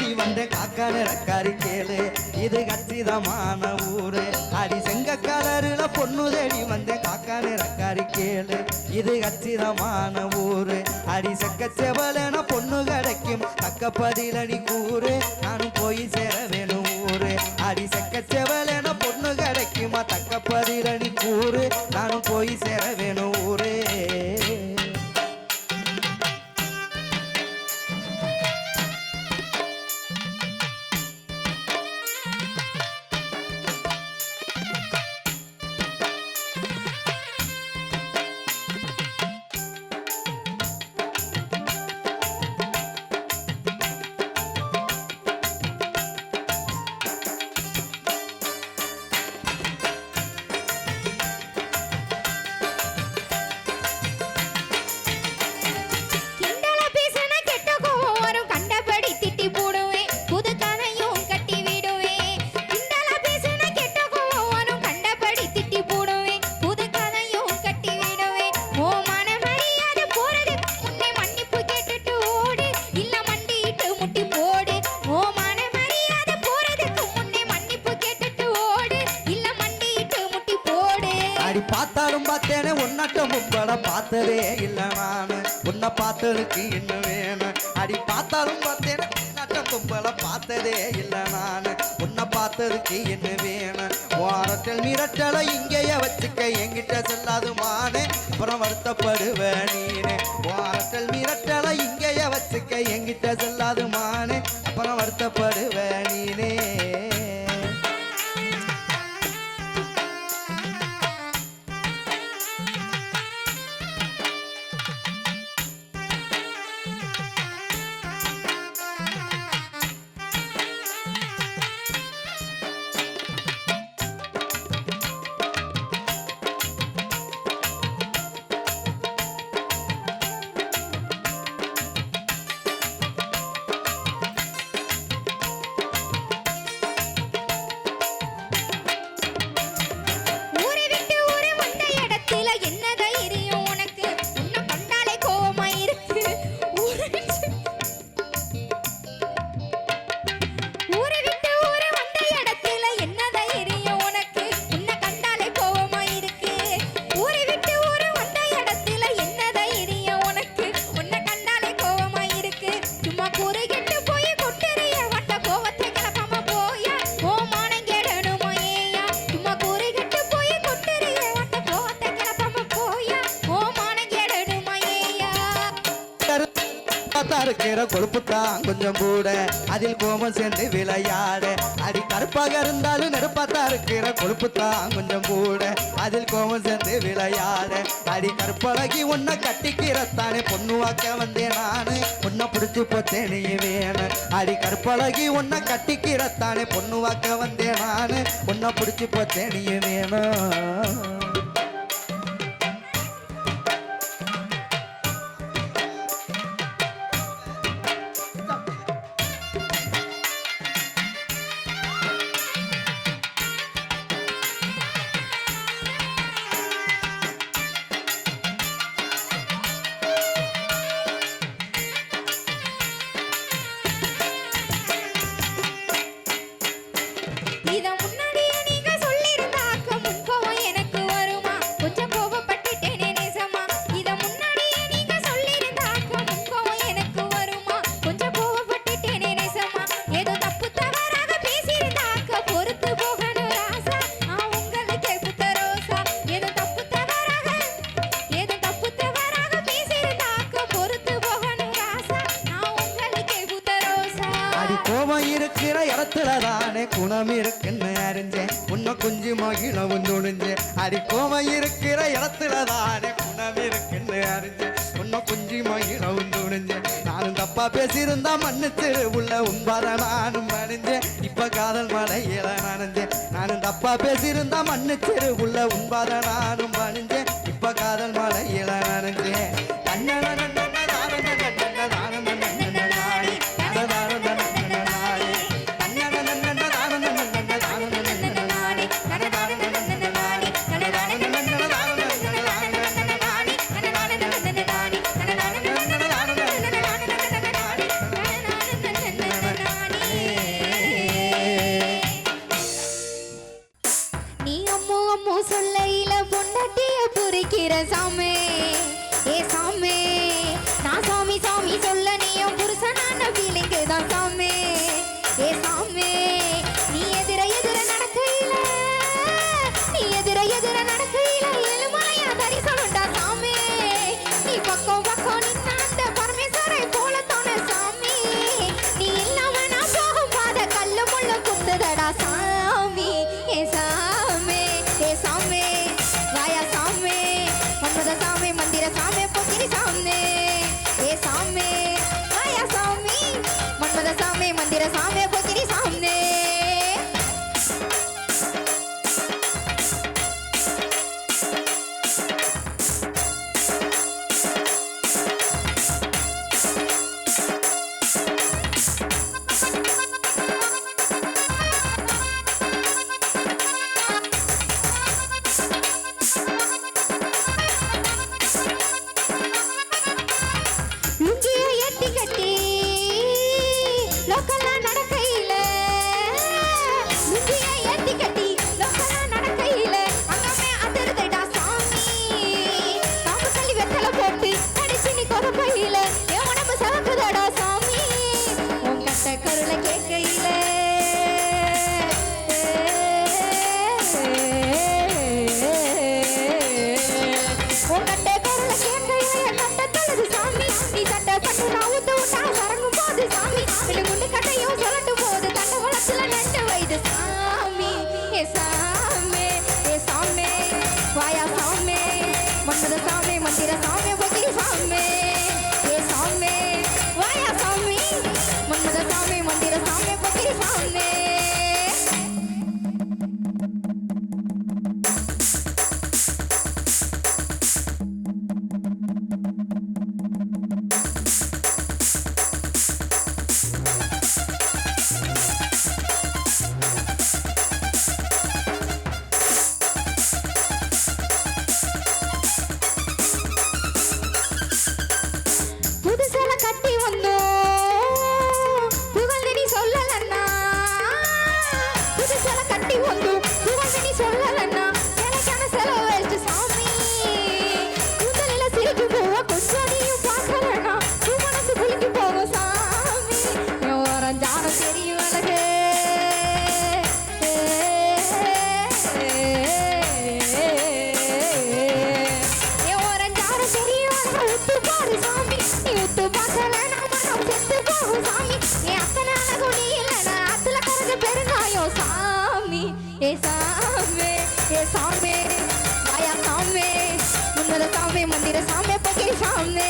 காக்கா நிறக்காரி கேளு. இது கச்சிதமான ஊரு. அடி செங்க கலருல பொண்ணு தேடி வந்தேன் காக்கா நிறக்காரி கேளு. இது கச்சிதமான ஊரு. அடி செக்க செவலன பொண்ணு கிடைக்கும். தக்க பதிலடி கூறு. நானும் போய் சேர வேணும் ஊரு. அடி செக்க செவலன பொண்ணு கிடைக்குமா? தக்க பதிலடி கூறு. நானும் போய் சேர வேணும் அடி பார்த்தாலும் பார்த்தேனே உன்னட்ட முப்பட பார்த்ததே இல்லை நான். உன்னை பார்த்ததுக்கு இன்னும் வேணும் அடி பார்த்தாலும் பார்த்தேனே உன்னட்ட கும்பல பார்த்ததே இல்லை நான். உன்னை பார்த்ததுக்கு என்ன வேணும் ஓரத்தில் மிரட்டலை இங்கேயே வச்சுக்க என்கிட்ட செல்லாதுமானே. அப்புறம் வருத்தப்படுவேன் இருக்கிற கொழுப்பு தான் கொஞ்சம் கூட. அதில் கோபம் சேர்ந்து விளையாட. அடி கருப்பாக இருந்தாலும் நெருப்பாத்தா இருக்கிற கொழுப்பு தான் கொஞ்சம் கூட. அதில் கோபம் சேர்ந்து விளையாட. அடி கருப்பழகி உன்னை கட்டிக்கிறத்தானே பொண்ணு வாக்க வந்தேன் நானு. உன்னை பிடிச்சி போச்சேன் நீ வேணும் அடி கருப்பழகி உன்னை கட்டிக்கிறத்தானே பொண்ணு வாக்க வந்தேன் நானு. உன்னை பிடிச்சி போச்சேன் நீ வேணும் கோபம் இருக்கிற இடத்துல தானே குணம் இருக்குன்னு அறிஞ்சேன். உன்னை குஞ்சு மகிழவும் துணிஞ்சேன் அடி கோபம் இருக்கிற இடத்துல தானே குணம் இருக்குன்னு அறிஞ்சேன். உன்னை குஞ்சு மகிழவும் துணிஞ்சேன் நானும் தப்பா பேசியிருந்தா மன்னிச்சு உள்ள உண்பாத நானும் அணிஞ்சேன் இப்ப காதல் மலையில நனைஞ்சேன். நானும் தப்பா பேசியிருந்தா மன்னிச்சு உள்ள உண்பாத நானும் அணிஞ்சேன் இப்ப காதல் மலையில நனைஞ்சேன். துதிக்கிற சாமி. ஏ சாமி நான் சாமி சாமி சொல்ல நீ புருஷனான ஃபீலிங்கு தான் சாமி. Sampai. மதுர சாமி மந்திர சாமி சாமி ஏ சாமி ஏ சாமி ஆயா சாமி முன்னத சாமி மந்திர சாமி பக்கே சாமி